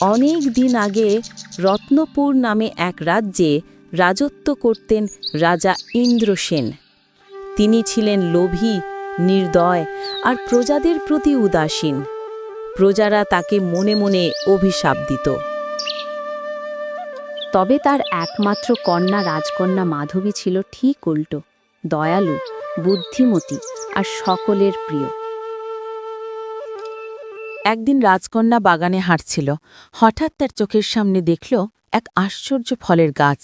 অনেক দিন আগে রত্নপুর নামে এক রাজ্যে রাজত্ব করতেন রাজা ইন্দ্রসেন তিনি ছিলেন লোভী, নির্দয় আর প্রজাদের প্রতি উদাসীন। প্রজারা তাকে মনে মনে অভিশাপ দিত। তবে তার একমাত্র কন্যা রাজকন্যা মাধবী ছিল ঠিক উল্টো, দয়ালু, বুদ্ধিমতী আর সকলের প্রিয়। একদিন রাজকন্যা বাগানে হাঁটছিল। হঠাৎ তার চোখের সামনে দেখল এক আশ্চর্য ফলের গাছ।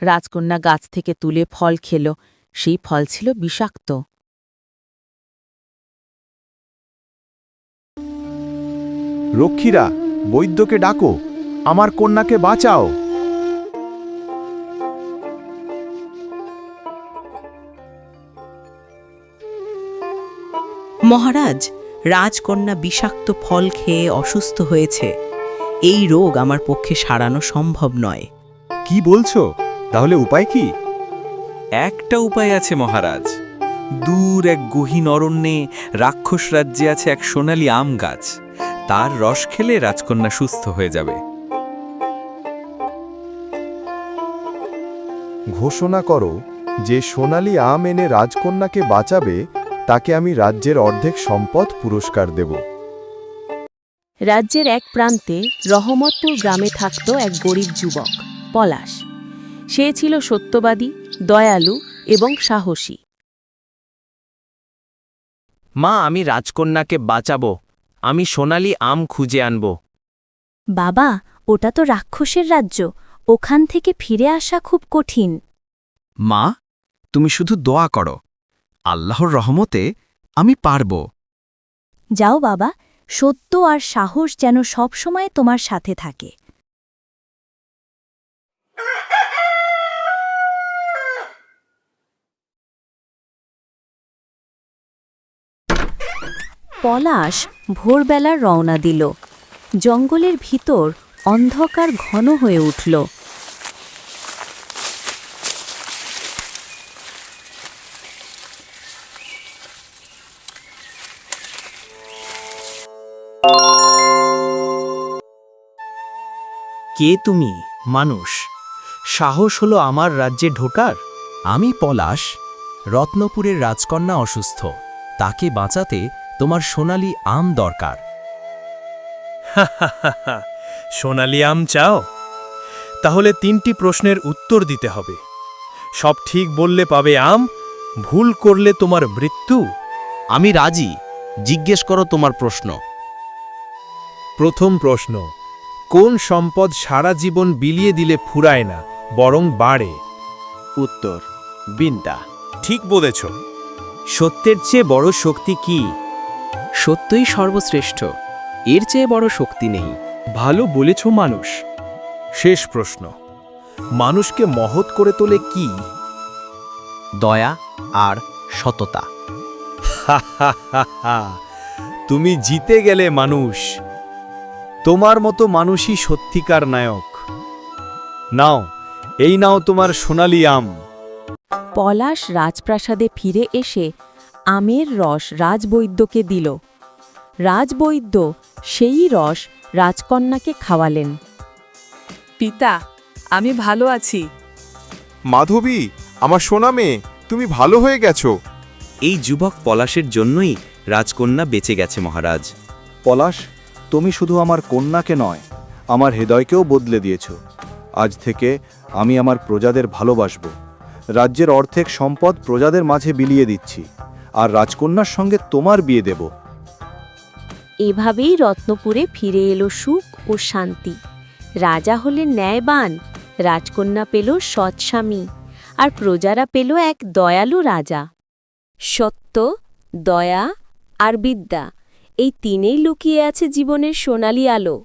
রাজকন্যা গাছ থেকে তুলে ফল খেল। সেই ফল ছিল বিষাক্ত। রক্ষীরা বৈদ্যকে ডাকো। আমার কন্যাকে বাঁচাও। মহারাজ রাজকন্যা বিষাক্ত ফল খেয়ে অসুস্থ হয়েছে। এই রোগ আমার পক্ষে সারানো সম্ভব নয়। কি বলছো? তাহলে উপায় কি? একটা উপায় আছে মহারাজ। দূর এক গহীন অরণ্যে রাক্ষস রাজ্যে আছে এক সোনালী আম গাছ। তার রস খেলে রাজকন্যা সুস্থ হয়ে যাবে। ঘোষণা করো যে সোনালী আম এনে রাজকন্যাকে বাঁচাবে তাকে আমি রাজ্যের অর্ধেক সম্পদ পুরস্কার দেব। রাজ্যের এক প্রান্তে রহমতপুর গ্রামে থাকত এক গরিব যুবক পলাশ। সে ছিল সত্যবাদী দয়ালু এবং সাহসী। মা আমি রাজকন্যাকে বাঁচাবো। আমি সোনালি আম খুঁজে আনব। বাবা ওটা তো রাক্ষসের রাজ্য। ওখান থেকে ফিরে আসা খুব কঠিন। মা তুমি শুধু দোয়া করো। আল্লাহর রহমতে আমি পারব। যাও বাবা, সত্য আর সাহস যেন সবসময় তোমার সাথে থাকে। পলাশ ভোরবেলার রওনা দিল। জঙ্গলের ভিতর অন্ধকার ঘন হয়ে উঠল। কে তুমি? মানুষ। সাহস হলো আমার রাজ্যে ঢোকার? আমি পলাশ রত্নপুরের রাজকন্যা অসুস্থ। তাকে বাঁচাতে তোমার সোনালি আম দরকার। সোনালি আম চাও? তাহলে তিনটি প্রশ্নের উত্তর দিতে হবে। সব ঠিক বললে পাবে আম ভুল করলে তোমার মৃত্যু। আমি রাজি জিজ্ঞেস করো তোমার প্রশ্ন। প্রথম প্রশ্ন কোন সম্পদ সারা জীবন বিলিয়ে দিলে ফুরায় না বরং বাড়ে? উত্তর বিন্তা ঠিক বলেছ। সত্যের চেয়ে বড় শক্তি কি? সত্যই সর্বশ্রেষ্ঠ। এর চেয়ে বড় শক্তি নেই। ভালো বলেছ মানুষ। শেষ প্রশ্ন। মানুষকে মহৎ করে তোলে কি? দয়া আর সততা। তুমি জিতে গেলে মানুষ। তোমার মতো মানুষই সত্যিকার নায়ক। নাও এই নাও তোমার সোনালি আম। পলাশ রাজপ্রাসাদে ফিরে এসে আমের রস রাজবৈদ্যকে দিল। রাজবৈদ্য সেই রস রাজকন্যাকে খাওয়ালেন। পিতা আমি ভালো আছি। মাধবী আমার সোনা মেয়ে তুমি ভালো হয়ে গেছো। এই যুবক পলাশের জন্যই রাজকন্যা বেঁচে গেছে মহারাজ। পলাশ তুমি শুধু আমার কন্যাকে নয়, আমার হৃদয়কেও বদলে দিয়েছ। আজ থেকে আমি আমার প্রজাদের ভালোবাসব। রাজ্যের অর্ধেক সম্পদ প্রজাদের মাঝে বিলিয়ে দিচ্ছি, আর রাজকন্যার সঙ্গে তোমার বিয়ে দেব। এভাবেই রত্নপুরে ফিরে এলো সুখ ও শান্তি। রাজা হলেন ন্যায়বান, রাজকন্যা পেল সৎস্বামী আর প্রজারা পেল এক দয়ালু রাজা। সত্য, দয়া আর বিদ্যা এই তিনেই লুকিয়ে আছে জীবনের সোনালি আলো।